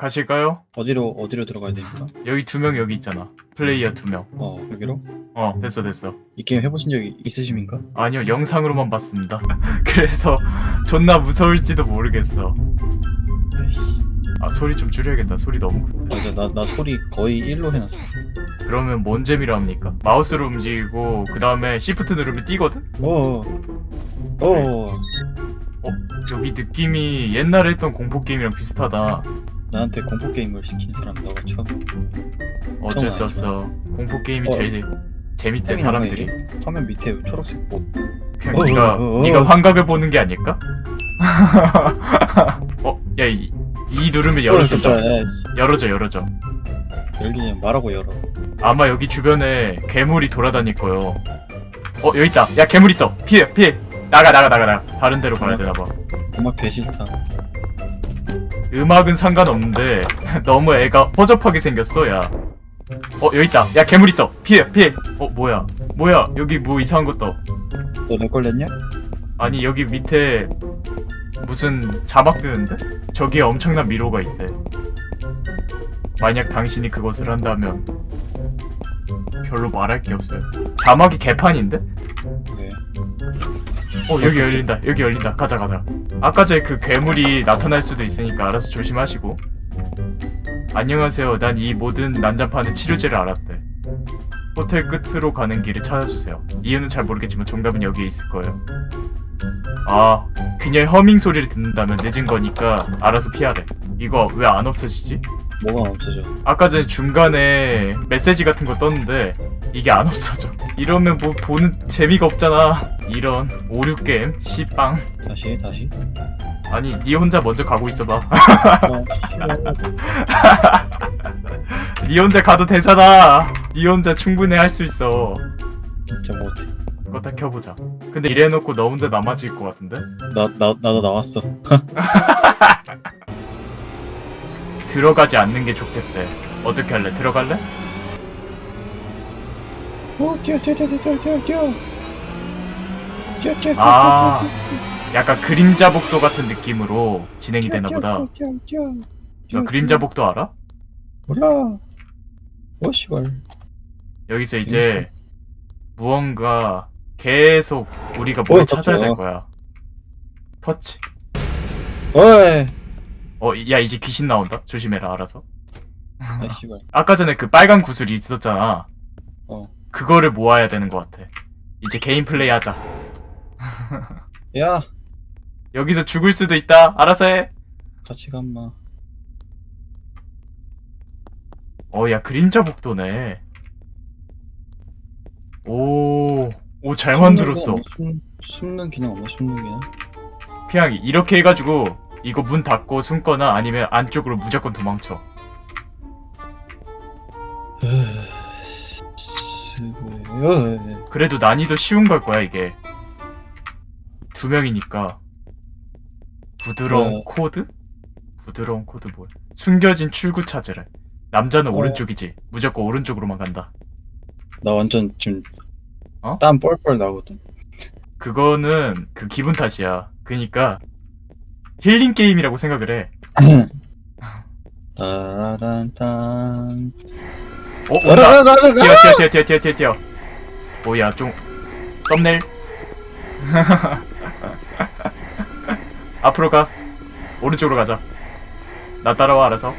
가실까요? 어디로 어디로 들어가야 됩니까? 여기 두 명 여기 있잖아. 플레이어 두 명. 어 여기로? 어, 됐어, 됐어. 이 게임 해보신 적이 있으십니까? 아니요, 영상으로만 봤습니다. 그래서 존나 무서울지도 모르겠어. 에이씨. 아, 소리 좀 줄여야겠다. 소리 너무 큰데. 맞아 나, 나 소리 거의 1로 해놨어 그러면 뭔 재미로 합니까? 마우스로 움직이고 그 다음에 시프트 누르면 뛰거든? 어어 어어 어, 여기 느낌이 옛날에 했던 공포 게임이랑 비슷하다. 나한테 공포 게임을 시킨 사람 너가 처음 어쩔 수 처음 없어. 공포 게임이 어. 제일 재- 재밌대 템이 사람들이. 이게. 화면 밑에 초록색 뭐 그냥 어, 네가 어, 어, 네가 어. 환각을 보는 게 아닐까? 어, 야, 이, 이 누르면 열어진다. 열어져, 열어져. 열기냐 말하고 열어 아마 여기 주변에 괴물이 돌아다닐 거요. 어, 여기 있다. 야, 괴물 있어. 피해, 피해. 나가, 나가, 나가, 나가. 다른 데로 가야 되나 봐. 개 싫다 음악은 상관없는데 너무 애가 허접하게 생겼어, 야. 어, 여기 있다. 야, 괴물 있어. 피해, 피해. 어, 뭐야? 뭐야? 여기 뭐 이상한 거 떠. 너렉 걸렸냐? 아니, 여기 밑에 무슨 자막 뜨는데? 저기에 엄청난 미로가 있대. 만약 당신이 그것을 한다면 별로 말할 게 없어요. 자막이 개판인데? 왜? 어 여기 열린다 여기 열린다 가자 가자 아까 전에 그 괴물이 나타날 수도 있으니까 알아서 조심하시고. 안녕하세요. 난 이 모든 난장판의 치료제를 알았대. 호텔 끝으로 가는 길을 찾아주세요. 이유는 잘 모르겠지만 정답은 여기에 있을 거예요. 아 그녀의 허밍 소리를 듣는다면 늦은 거니까 알아서 피하래. 이거 왜 안 없어지지? 뭐가 없어져 아까 전에 중간에 메시지 같은 거 떴는데 이게 안 없어져. 이러면 뭐 보는 재미가 없잖아. 이런 5, 6게임 씨빵. 다시 해 다시? 아니 니 혼자 먼저 가고 있어봐. 아. 니 혼자 가도 되잖아. 니 혼자 충분히 할 수 있어. 진짜 못해. 그거 딱 켜보자. 근데 이래놓고 너 혼자 남아질 것 같은데? 나, 나, 나도 나왔어 들어가지 않는 게 좋겠대 어떻게 할래? 들어갈래? 오 뛰어 뛰어 뛰어 뛰어 뛰어 뛰어 뛰어 뛰어 뛰어 아 약간 그림자 복도 같은 느낌으로 진행이 되나 보다 뛰어 뛰어 너 그림자 복도 알아? 몰라 오 씨발 여기서 이제 무언가 계속 우리가 뭘 어, 찾아야. 될 거야. 터치. 어이 어, 야 이제 귀신 나온다. 조심해라. 알아서. 아 씨발 아까 전에 그 빨간 구슬이 있었잖아. 어. 그거를 모아야 되는 것 같아. 이제 개인 플레이 하자. 야 여기서 죽을 수도 있다. 알아서 해. 같이 간마 어, 야 그림자 복도네. 오, 오 잘 만들었어. 숨, 숨는 기능 없나 숨는 기능 그냥 이렇게 해가지고 이거 문 닫고 숨거나 아니면 안쪽으로 무조건 도망쳐. 쓰고요 그래도 난이도 쉬운 걸 거야 이게 두 명이니까 부드러운 어. 코드? 부드러운 코드 뭐야 숨겨진 출구 찾으래 남자는 어. 오른쪽이지 무조건 오른쪽으로만 간다 나 완전 지금 어? 땀 뻘뻘 나거든 그거는 그 기분 탓이야 그니까 힐링 게임이라고 생각을 해. 따라란딴. 어? 온다. 뛰어 뛰어 뛰어 뛰어 뛰어 뛰어 뛰어. 뭐야 좀. 썸네일. 앞으로 가. 오른쪽으로 가자. 나 따라와 알아서.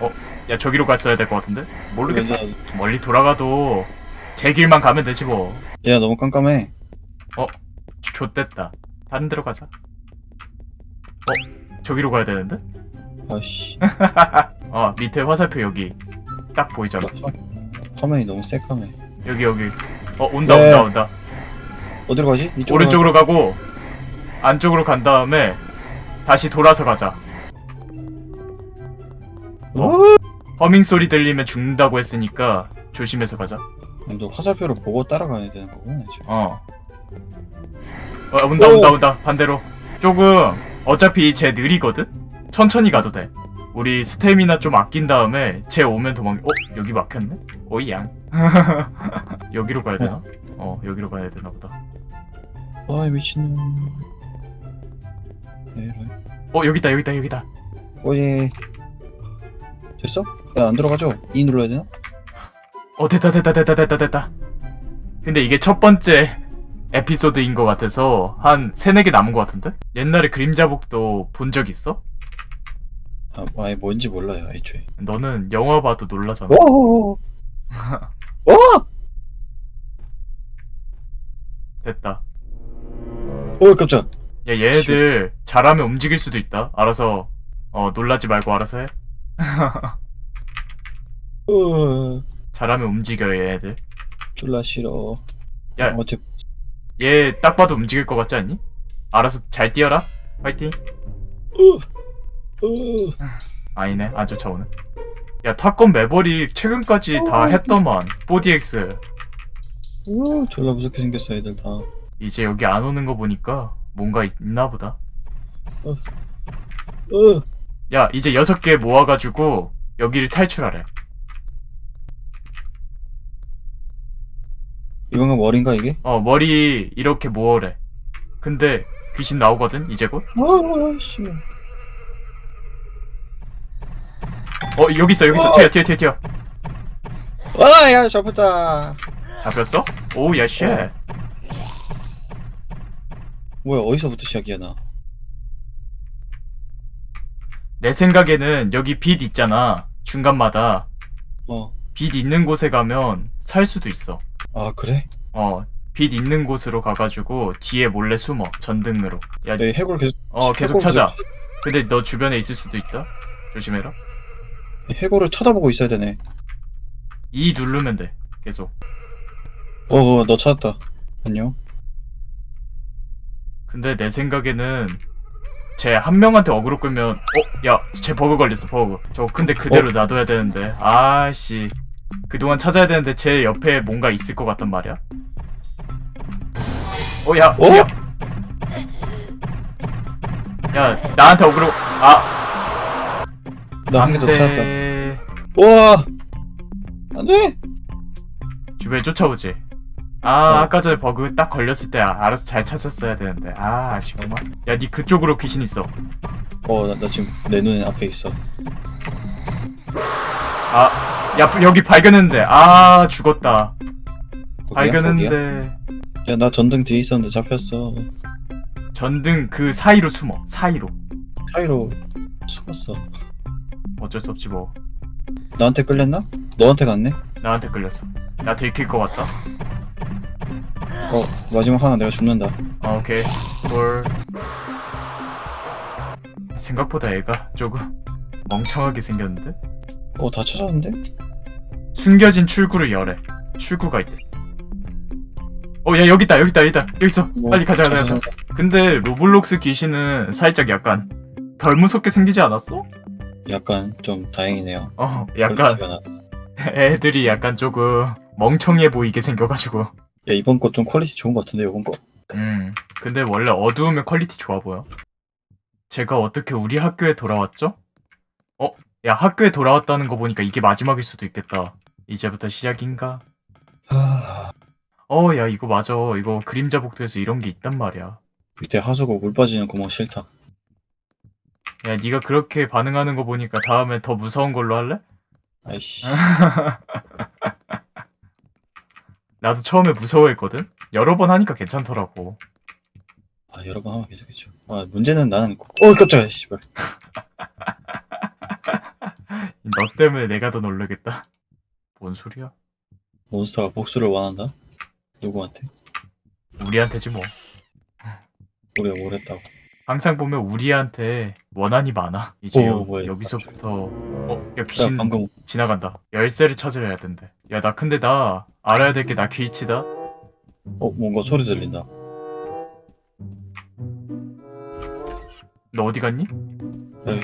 어? 야 저기로 갔어야 될 것 같은데? 모르겠다. 멀리 돌아가도 제 길만 가면 되지 뭐. 야 너무 깜깜해. 좋댔다. 다른 데로 가자 어? 저기로 가야 되는데? 아씨 아 밑에 화살표 여기 딱 보이잖아 화면이 너무 새까매 여기 여기 어 온다 네. 온다 온다 어디로 가지? 이쪽으로 오른쪽으로 가고 안쪽으로 간 다음에 다시 돌아서 가자. 가- 어? 허밍 소리 들리면 죽는다고 했으니까 조심해서 가자. 너 화살표를 보고 따라가야 되는 거구나 지금 어. 어 온다 오. 온다 온다 반대로. 조금 어차피 쟤 느리거든. 천천히 가도 돼. 우리 스태미나 좀 아낀 다음에 쟤 오면 도망. 어 여기 막혔네. 오이양. 여기로 가야 되나? 어 여기로 가야 되나 보다. 아이 미친놈 에이, 어 여기 있다 여기 있다 여기 있다. 오예. 됐어? 야, 안 들어가죠? E 눌러야 되나? 어 됐다 됐다 됐다 됐다 됐다 근데 이게 첫 번째 에피소드인 것 같아서 한 세네 개 남은 것 같은데? 옛날에 그림자복도 본 적 있어? 아, 아예 뭔지 몰라요, 애초에. 너는 영화 봐도 놀라잖아 오! 오! 됐다 오, 깜짝. 야 얘네들 잘하면 움직일 수도 있다 알아서 어 놀라지 말고 알아서 해 으, 잘하면 움직여 얘네들 졸라 싫어. 야. 어째, 얘 딱 봐도 움직일 것 같지 않니? 알아서 잘 뛰어라. 파이팅. 으, 아니네 안 쫓아오네. 야 탑건 매버릭 최근까지 다 했더만 4DX 으, 졸라 무섭게 생겼어, 애들 다. 이제 여기 안 오는 거 보니까 뭔가 있나 보다. 으, 야 이제 여섯 개 모아가지고 여기를 탈출하래 이건가 머리인가, 이게? 어 머리 이렇게 모으래 근데 귀신 나오거든 이제 곧 아, 씨. 어 여기 있어 여기 있어 어! 튀어 튀어 튀어 튀어 아, 야, 잡혔다. 잡혔어? 오우 야쉣 어. 뭐야, 어디서부터 시작이야, 나? 내 생각에는 여기 빛 있잖아 중간마다 어. 빛 있는 곳에 가면 살 수도 있어 아, 그래? 어 빛 있는 곳으로 가가지고 뒤에 몰래 숨어 전등으로 야 내 해골 계속, 어 계속 해골 찾아 근데 너 주변에 있을 수도 있다 조심해라 해골을 쳐다보고 있어야 되네. E 누르면 돼 계속 어, 어, 너 찾았다. 안녕. 근데 내 생각에는 쟤 한 명한테 어그로 끌면 어? 야 쟤 버그 걸렸어 버그 저 근데 그대로 놔둬야 되는데 아씨 그동안 찾아야 되는데 쟤 옆에 뭔가 있을 것 같단 말이야 어 야 어? 야. 야 나한테 어그로 아 나 한 개 더 찾았다. 우와! 안 돼! 주변에 쫓아오지 아 어. 아까 전에 버그 딱 걸렸을 때 아- 알아서 잘 찾았어야 되는데 아 아쉽구만 야 니 그쪽으로 귀신 있어 어, 나, 나 지금 내눈 앞에 있어. 아, 야, 여기 발견했는데. 아, 죽었다. 거기야? 발견했는데. 야, 나 전등 뒤에 있었는데 잡혔어. 전등 그 사이로 숨어. 사이로. 사이로 숨었어. 어쩔 수 없지 뭐. 나한테 끌렸나? 너한테 갔네? 나한테 끌렸어. 나 들킬 것 같다. 어, 마지막 하나 내가 죽는다. 아, 오케이. 볼. 생각보다 애가 조금 멍청하게 생겼는데? 어, 다 찾았는데? 숨겨진 출구를 열래. 출구가 있대. 어, 야, 여기 있다, 여기 있다, 여기 있다. 여기 있어. 뭐, 빨리 가자, 가자, 가자. 근데 로블록스 귀신은 살짝 약간 덜 무섭게 생기지 않았어? 약간 좀 다행이네요. 어, 약간 퀄리티가 애들이 약간 조금 멍청해 보이게 생겨가지고. 야, 이번 거 좀 퀄리티 좋은 거 같은데, 이번 거? 음. 근데 원래 어두우면 퀄리티 좋아 보여. 제가 어떻게 우리 학교에 돌아왔죠? 어? 야, 학교에 돌아왔다는 거 보니까 이게 마지막일 수도 있겠다. 이제부터 시작인가? 아, 어, 야, 이거 맞아. 이거 그림자 복도에서 이런 게 있단 말이야. 밑에 하수구 물 빠지는 구멍 싫다. 야, 네가 그렇게 반응하는 거 보니까 다음에 더 무서운 걸로 할래? 아이씨. 나도 처음에 무서워했거든? 여러 번 하니까 괜찮더라고. 아, 여러 번 하면 계속했죠. 아, 문제는 나는, 어, 깜짝이야, 씨발. 너 때문에 내가 더 놀라겠다. 뭔 소리야? 몬스터가 복수를 원한다? 누구한테? 우리한테지 뭐. 우리가 뭘 했다고. 항상 보면 우리한테 원한이 많아. 이제 오, 여, 뭐야, 여기서부터 어, 야 야, 귀신 방금, 지나간다. 열쇠를 찾으려 된대. 야 나 근데 나 알아야 될 게 나 길치다. 어, 뭔가 소리 들린다. 너 어디 갔니? 네.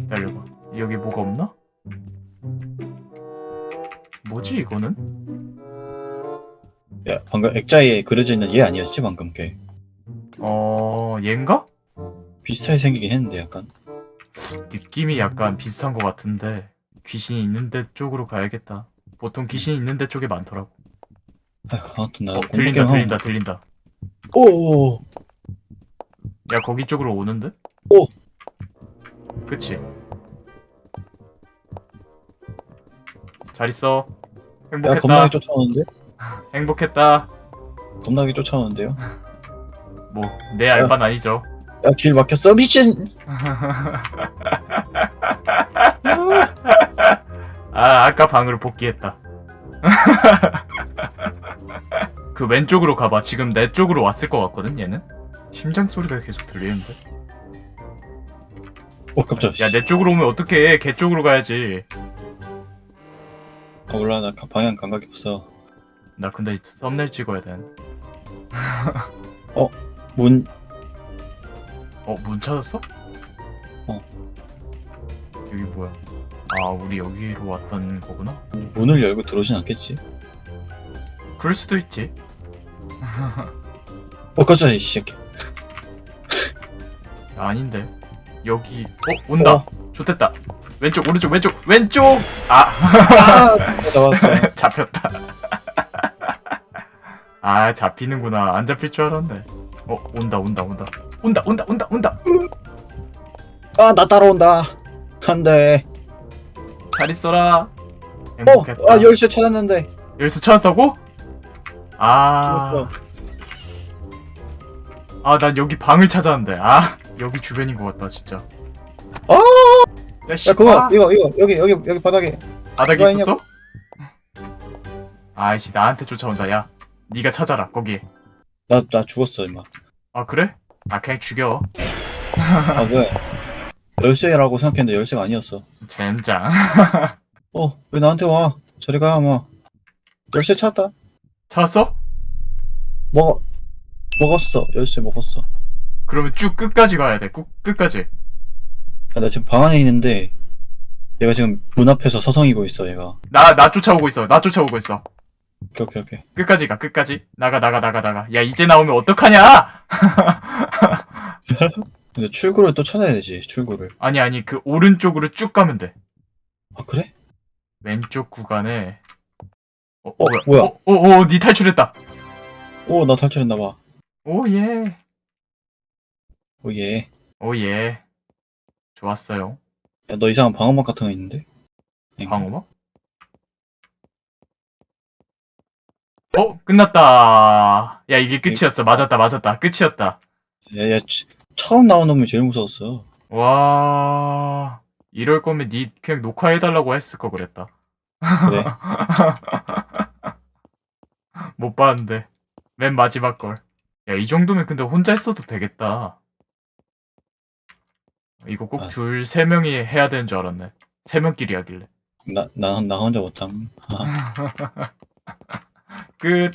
기다려봐. 여기 뭐가 없나? 뭐지 이거는? 야, 방금 액자에 그려져 있는 얘 아니었지, 방금 걔. 어 얘인가? 비슷하게 생기긴 했는데, 약간. 느낌이 약간 비슷한 것 같은데 귀신이 있는 데 쪽으로 가야겠다. 보통 귀신이 있는 데 쪽에 많더라고. 아휴, 아무튼 나 어 공부 들린다 게임 들린다 들린다. 오, 야 거기 쪽으로 오는데? 그치 잘 있어 야 행복했다. 겁나게 쫓아오는데? 행복했다. 겁나게 쫓아오는데요? 뭐 내 알바는 아니죠. 야 길 막혔어? 미친! 아 아까 방으로 복귀했다. 그 왼쪽으로 가봐. 지금 내 쪽으로 왔을 것 같거든 얘는? 심장 소리가 계속 들리는데? 어 깜짝 야. 내 쪽으로 오면 어떡해? 걔 쪽으로 가야지 아 몰라 나 가- 방향 감각이 없어. 나 근데 썸네일 찍어야 되는데 문? 어 문 찾았어? 어. 여기 뭐야? 아 우리 여기로 왔던 거구나? 문을 열고 들어오진 않겠지? 그럴 수도 있지. 어 깜짝이야 이 새끼. 아닌데 여기 어 온다. 어. 좋됐다. 왼쪽 오른쪽 왼쪽 왼쪽! 아. 아 잡았어. 잡혔다. 아 잡히는구나. 안 잡힐 줄 알았네. 어 온다 온다 온다. 온다 온다 온다 온다! 아 나 따라온다. 안 돼. 잘 있어라. 어! 행복했다. 아 열쇠 찾았는데. 여기서 찾았다고? 아. 죽었어. 아난 여기 방을 찾았는데. 아 여기 주변인 것 같다 진짜. 아! 야, 씨, 야 그거 아, 이거 이거 여기 여기 여기 바닥에. 바닥에 그거 있었어? 아이씨 나한테 쫓아온다 야. 네가 찾아라 거기. 나 나 죽었어 임마. 아 그래? 아 그냥 죽여. 아 왜? 열쇠라고 생각했는데 열쇠가 아니었어. 젠장. 어 왜 나한테 와? 저리 가 아마. 열쇠 찾았다. 찾았어? 먹어 먹었어. 열쇠 먹었어 그러면 쭉 끝까지 가야 돼 꾹, 끝까지 아, 나 지금 방 안에 있는데 얘가 지금 문 앞에서 서성이고 있어 얘가 나 나 쫓아오고 있어 나 쫓아오고 있어 오케이 오케이 오케이 끝까지 가 끝까지 나가 나가 나가 나가 야 이제 나오면 어떡하냐 근데 출구를 또 찾아야 되지 출구를 아니 아니 그 오른쪽으로 쭉 가면 돼 아 그래? 왼쪽 구간에 어, 어, 뭐야? 뭐야? 어, 어, 어, 니 탈출했다. 오 나 탈출했나 봐 오 예. 오예 오 예. 좋았어요. 야 너 이상한 방어막 같은 거 있는데? 방어막? 어, 끝났다. 야, 이게 끝이었어. 맞았다, 맞았다. 끝이었다. 야야 처음 나온 놈이 제일 무서웠어 와, 이럴 거면 니 그냥 녹화해달라고 했을 거 그랬다. 그래 못 봤는데. 맨 마지막 걸. 야, 이 정도면 근데 혼자 했어도 되겠다. 이거 꼭 아. 둘, 세 명이 해야 되는 줄 알았네. 세 명끼리 하길래. 나 나 나 혼자 못함 아, 끝.